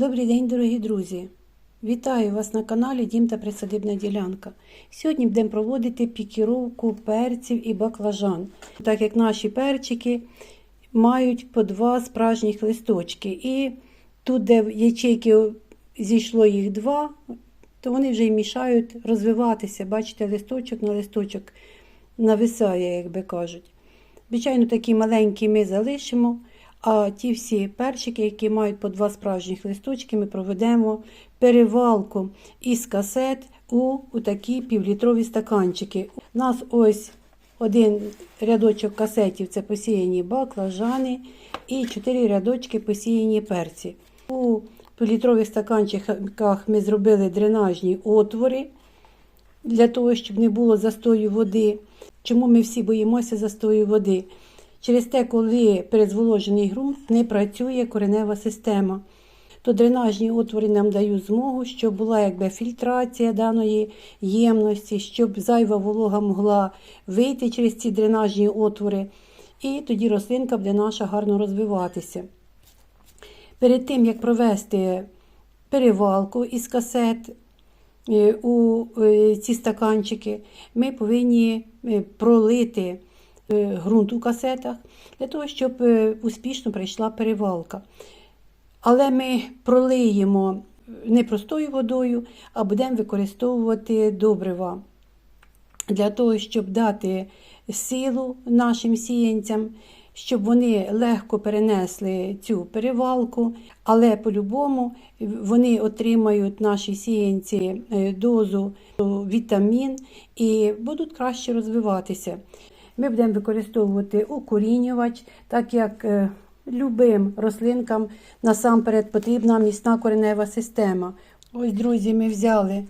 Добрий день, дорогі друзі! Вітаю вас на каналі Дім та Присадибна ділянка. Сьогодні будемо проводити пікіровку перців і баклажан, так як наші перчики мають по два справжніх листочки. І тут, де в ячейки зійшло їх два, то вони вже й мішають розвиватися. Бачите, листочок на листочок нависає, як би кажуть. Звичайно, такі маленькі ми залишимо. А ті всі перчики, які мають по два справжніх листочки, ми проведемо перевалку із касет у, у такі півлітрові стаканчики. У нас ось один рядочок касетів це посіяні баклажани і чотири рядочки посіяні перці. У півлітрових стаканчиках ми зробили дренажні отвори для того, щоб не було застою води. Чому ми всі боїмося застою води? Через те, коли перезволожений ґрунт не працює коренева система, то дренажні отвори нам дають змогу, щоб була якби фільтрація даної ємності, щоб зайва волога могла вийти через ці дренажні отвори, і тоді рослинка буде наша гарно розвиватися. Перед тим, як провести перевалку із касет е, у е, ці стаканчики, ми повинні е, пролити ґрунт у касетах для того, щоб успішно пройшла перевалка. Але ми пролиємо не простою водою, а будемо використовувати добрива для того, щоб дати силу нашим сіянцям, щоб вони легко перенесли цю перевалку, але по-любому вони отримають наші сіянці дозу вітамін і будуть краще розвиватися. Ми будемо використовувати укорінювач, так як е, любим рослинкам насамперед потрібна міцна коренева система. Ось, друзі, ми взяли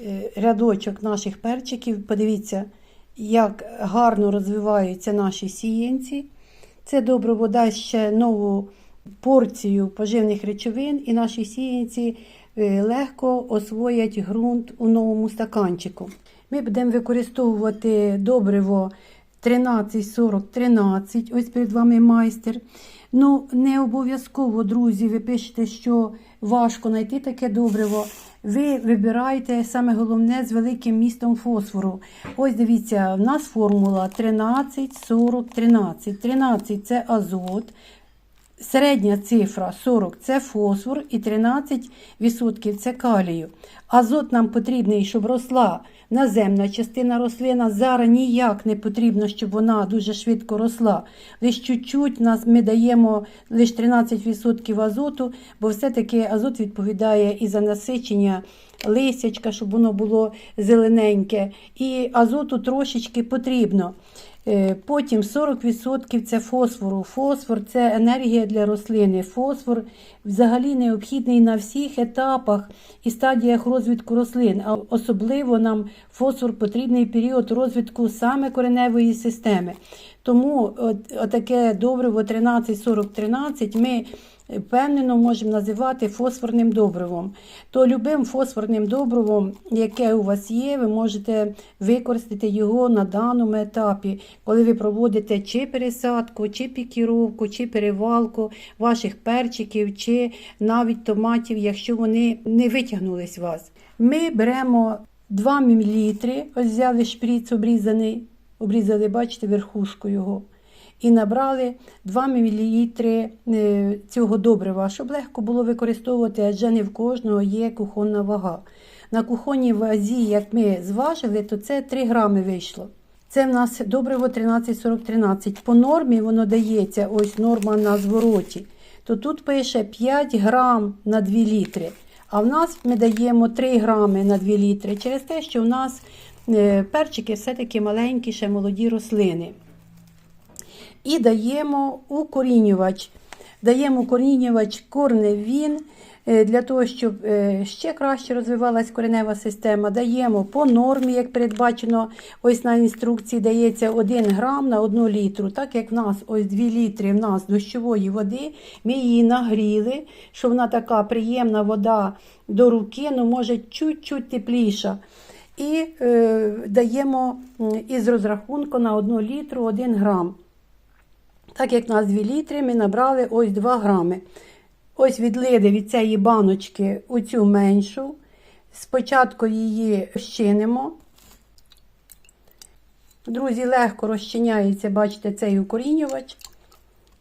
е, рядочок наших перчиків. Подивіться, як гарно розвиваються наші сіянці. Це добриво дасть ще нову порцію поживних речовин, і наші сіянці е, легко освоять ґрунт у новому стаканчику. Ми будемо використовувати добриво 13-40-13, ось перед вами майстер. Ну, не обов'язково, друзі, ви пишете, що важко знайти таке добриво. Ви вибираєте саме головне з великим містом фосфору. Ось дивіться, в нас формула 13, 40, 13. 13 це азот. Середня цифра 40 це фосфор і 13% це калію. Азот нам потрібний, щоб росла наземна частина рослина. Зараз ніяк не потрібно, щоб вона дуже швидко росла. Лише чуть-чуть нас ми даємо лише 13% азоту, бо все-таки азот відповідає і за насичення лисячка, щоб воно було зелененьке. І азоту трошечки потрібно. Е, потім 40% це фосфору. Фосфор це енергія для рослини. Фосфор взагалі необхідний на всіх етапах і стадіях розвитку рослин. А особливо нам фосфор потрібний період розвитку саме кореневої системи. Тому от, отаке добриво 13-40-13 ми впевнено можемо називати фосфорним добривом. То любим фосфорним добривом, яке у вас є, ви можете використати його на даному етапі, коли ви проводите чи пересадку, чи пікіровку, чи перевалку ваших перчиків, чи навіть томатів, якщо вони не витягнулись з вас. Ми беремо 2 мл, ось взяли шприц обрізаний, обрізали, бачите, верхушку його і набрали 2 мл е, цього добрива, щоб легко було використовувати, адже не в кожного є кухонна вага. На кухонній вазі, як ми зважили, то це 3 грами вийшло. Це в нас добриво 13,40-13. По нормі воно дається, ось норма на звороті. То тут пише 5 грам на 2 літри. А в нас ми даємо 3 грами на 2 літри через те, що в нас е, перчики все-таки маленькі, ще молоді рослини і даємо укорінювач. Даємо укорінювач корневін е, для того, щоб е, ще краще розвивалась коренева система. Даємо по нормі, як передбачено, ось на інструкції дається 1 грам на 1 літру. Так як в нас ось 2 літри в нас дощової води, ми її нагріли, що вона така приємна вода до руки, ну може чуть-чуть тепліша. І е, даємо із розрахунку на 1 літру 1 грам. Так як у нас 2 літри, ми набрали ось 2 грами. Ось відлили від цієї баночки оцю меншу. Спочатку її розчинимо. Друзі, легко розчиняється, бачите, цей укорінювач.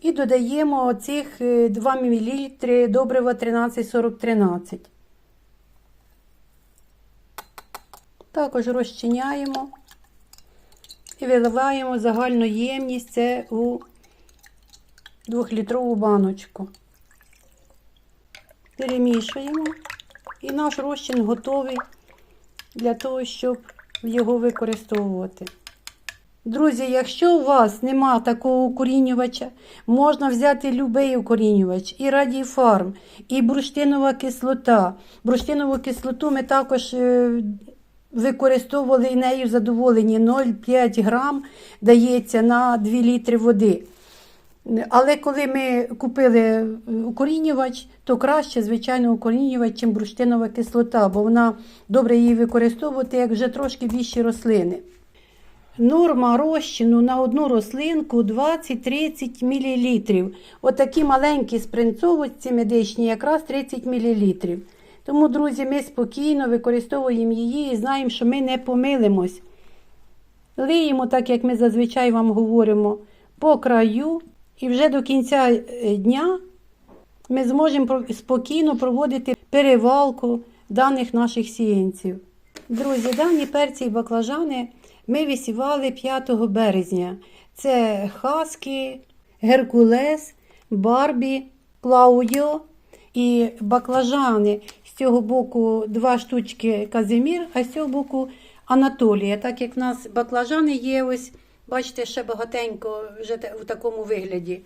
І додаємо оцих е, 2 мл добрива 134013. Також розчиняємо і виливаємо загальну ємність це у 2-літрову баночку. Перемішуємо. І наш розчин готовий для того, щоб його використовувати. Друзі, якщо у вас нема такого укорінювача, можна взяти будь-який укорінювач, і радіфарм, і бурштинова кислота. Бурштинову кислоту ми також е, використовували і нею задоволені 0,5 грам дається на 2 літри води. Але коли ми купили укорінювач, то краще, звичайно, укорінювач, чим бурштинова кислота, бо вона добре її використовувати як вже трошки більші рослини. Норма розчину на одну рослинку 20-30 мл. Отакі маленькі спринцовості медичні, якраз 30 мл. Тому, друзі, ми спокійно використовуємо її і знаємо, що ми не помилимось. Лиємо, так як ми зазвичай вам говоримо, по краю. І вже до кінця е, дня ми зможемо спокійно проводити перевалку даних наших сіянців. Друзі, дані перці і баклажани ми висівали 5 березня. Це хаски, геркулес, барбі, клаудіо і баклажани. З цього боку два штучки Казимір, а з цього боку Анатолія. Так як в нас баклажани є, ось, бачите, ще багатенько вже в такому вигляді.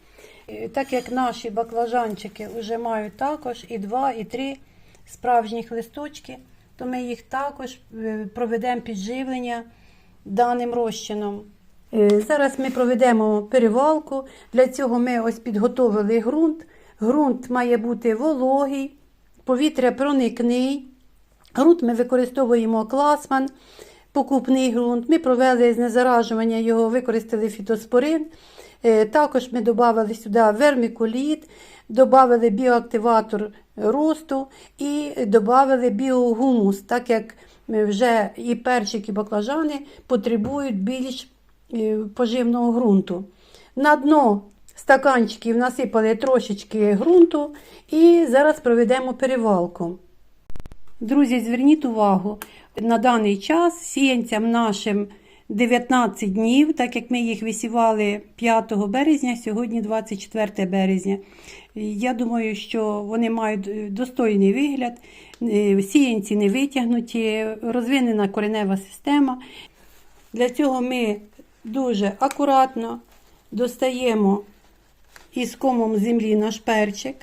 Е, Так як наші баклажанчики вже мають також і два, і три справжніх листочки, то ми їх також е, проведемо підживлення даним розчином. Е, Зараз ми проведемо перевалку. Для цього ми ось підготовили ґрунт. Ґрунт має бути вологий, повітря проникний. Ґрунт ми використовуємо класман, покупний ґрунт. Ми провели знезаражування його, використали фітоспорин. Е, Також ми додали сюди вермікуліт, додали біоактиватор росту і додали біогумус, так як вже і перчик, і баклажани потребують більш е, поживного ґрунту. На дно стаканчиків насипали трошечки ґрунту і зараз проведемо перевалку. Друзі, зверніть увагу, на даний час сіянцям нашим 19 днів, так як ми їх висівали 5 березня, сьогодні 24 березня. Я думаю, що вони мають е, достойний вигляд, е, сіянці не витягнуті, розвинена коренева система. Для цього ми дуже акуратно достаємо із комом землі наш перчик.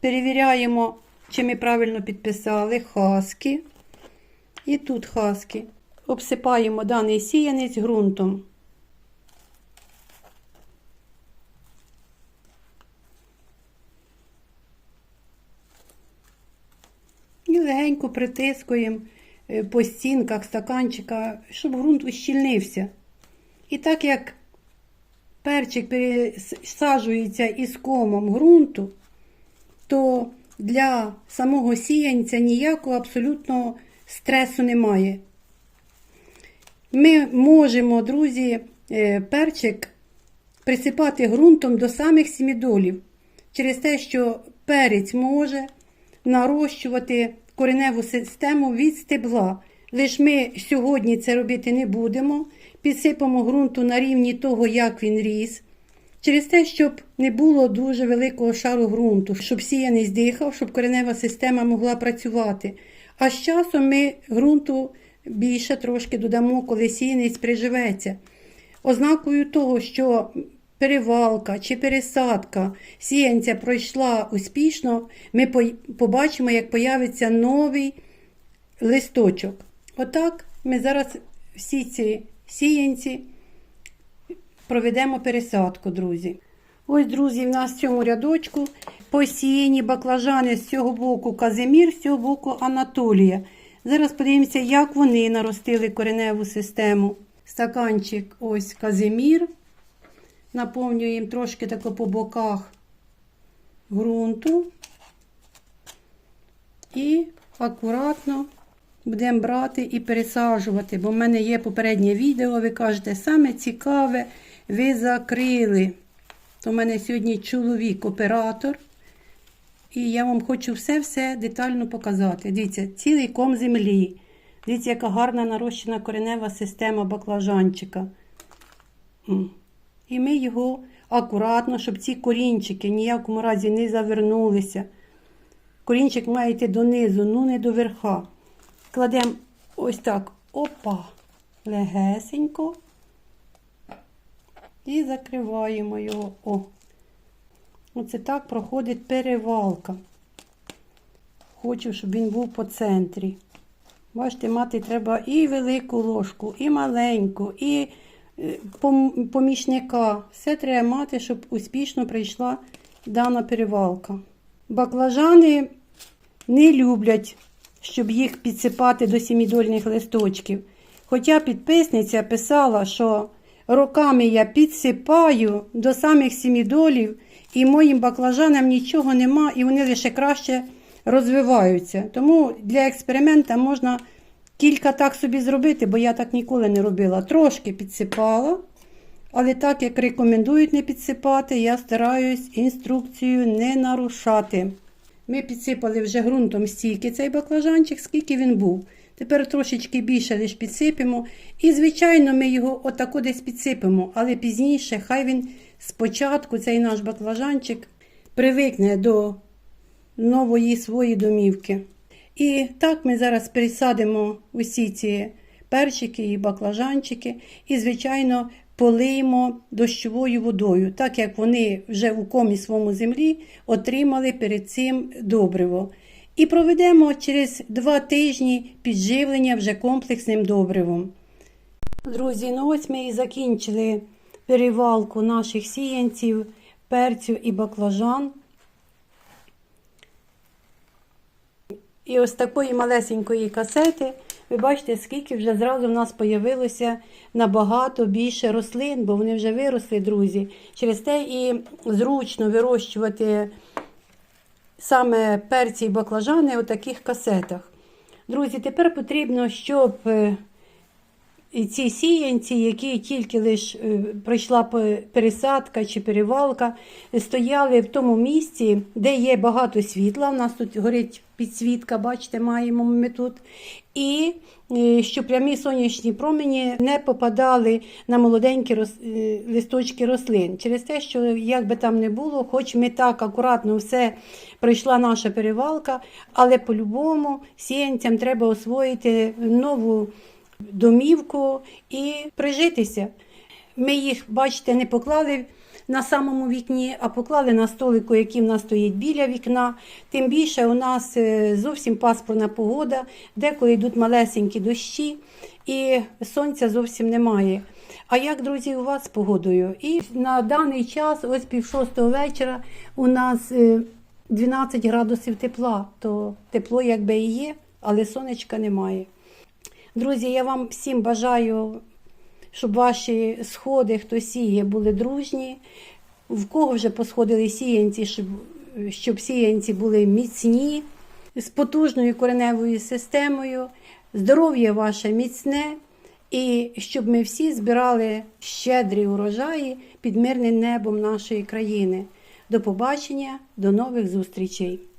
Перевіряємо, чи ми правильно підписали хаски. І тут хаски. Обсипаємо даний сіянець ґрунтом. І легенько притискуємо е, по стінках стаканчика, щоб ґрунт ущільнився. І так як перчик пересаджується із комом ґрунту, то для самого сіянця ніякого абсолютно стресу немає. Ми можемо, друзі, е, перчик присипати ґрунтом до самих сімідолів, через те, що перець може нарощувати кореневу систему від стебла. Лиш ми сьогодні це робити не будемо. Підсипемо ґрунту на рівні того, як він ріс. Через те, щоб не було дуже великого шару ґрунту, щоб сіяний здихав, щоб коренева система могла працювати. А з часом ми ґрунту більше трошки додамо, коли сіянець приживеться. Ознакою того, що перевалка чи пересадка сіянця пройшла успішно, ми побачимо, як появиться новий листочок. Отак ми зараз всі ці сіянці проведемо пересадку, друзі. Ось, друзі, в нас в цьому рядочку посіяні баклажани з цього боку Казимір, з цього боку Анатолія. Зараз подивимося, як вони наростили кореневу систему. Стаканчик ось Казимір. Наповнюємо трошки тако по боках ґрунту і акуратно будемо брати і пересаджувати, бо в мене є попереднє відео, ви кажете, саме цікаве, ви закрили. То в мене сьогодні чоловік, оператор. І я вам хочу все-все детально показати. Дивіться, цілий ком землі. Дивіться, яка гарна нарощена коренева система баклажанчика. І ми його акуратно, щоб ці корінчики ніякому разі не завернулися. Корінчик має йти донизу, ну не до верха. Кладемо ось так, опа, легесенько. І закриваємо його. О. Оце так проходить перевалка. Хочу, щоб він був по центрі. Бачите, мати треба і велику ложку, і маленьку, і е, помічника. Все треба мати, щоб успішно прийшла дана перевалка. Баклажани не люблять, щоб їх підсипати до сімідольних листочків. Хоча підписниця писала, що роками я підсипаю до самих сімідолів, і моїм баклажанам нічого нема, і вони лише краще розвиваються. Тому для експеримента можна кілька так собі зробити, бо я так ніколи не робила. Трошки підсипала, але так як рекомендують не підсипати, я стараюсь інструкцію не нарушати. Ми підсипали вже ґрунтом стільки цей баклажанчик, скільки він був. Тепер трошечки більше лише підсипемо. І, звичайно, ми його отако десь підсипемо, але пізніше хай він спочатку, цей наш баклажанчик, привикне до нової своєї домівки. І так ми зараз пересадимо усі ці перчики і баклажанчики, і, звичайно, полиємо дощовою водою, так як вони вже у комі своєму землі отримали перед цим добриво. І проведемо через два тижні підживлення вже комплексним добривом. Друзі, ну ось ми і закінчили перевалку наших сіянців, перцю і баклажан. І ось такої малесенької касети, ви бачите, скільки вже зразу в нас появилося набагато більше рослин, бо вони вже виросли, друзі. Через те і зручно вирощувати саме перці і баклажани у таких касетах. Друзі, тепер потрібно, щоб е, і ці сіянці, які тільки лиш е, пройшла пересадка чи перевалка, стояли в тому місці, де є багато світла. У нас тут горить підсвітка, бачите, маємо ми тут. І е, щоб прямі сонячні промені не попадали на молоденькі рос- е, листочки рослин. Через те, що як би там не було, хоч ми так акуратно все пройшла наша перевалка, але по-любому сіянцям треба освоїти нову домівку і прижитися. Ми їх, бачите, не поклали на самому вікні, а поклали на столику, який в нас стоїть біля вікна. Тим більше у нас е, зовсім пасмурна погода, деколи йдуть малесенькі дощі, і сонця зовсім немає. А як, друзі, у вас з погодою? І на даний час, ось пів шостого вечора, у нас е, 12 градусів тепла, то тепло якби і є, але сонечка немає. Друзі, я вам всім бажаю, щоб ваші сходи, хто сіє, були дружні. В кого вже посходили сіянці, щоб, щоб сіянці були міцні, з потужною кореневою системою, здоров'я ваше міцне, і щоб ми всі збирали щедрі урожаї під мирним небом нашої країни. До побачення, до нових зустрічей!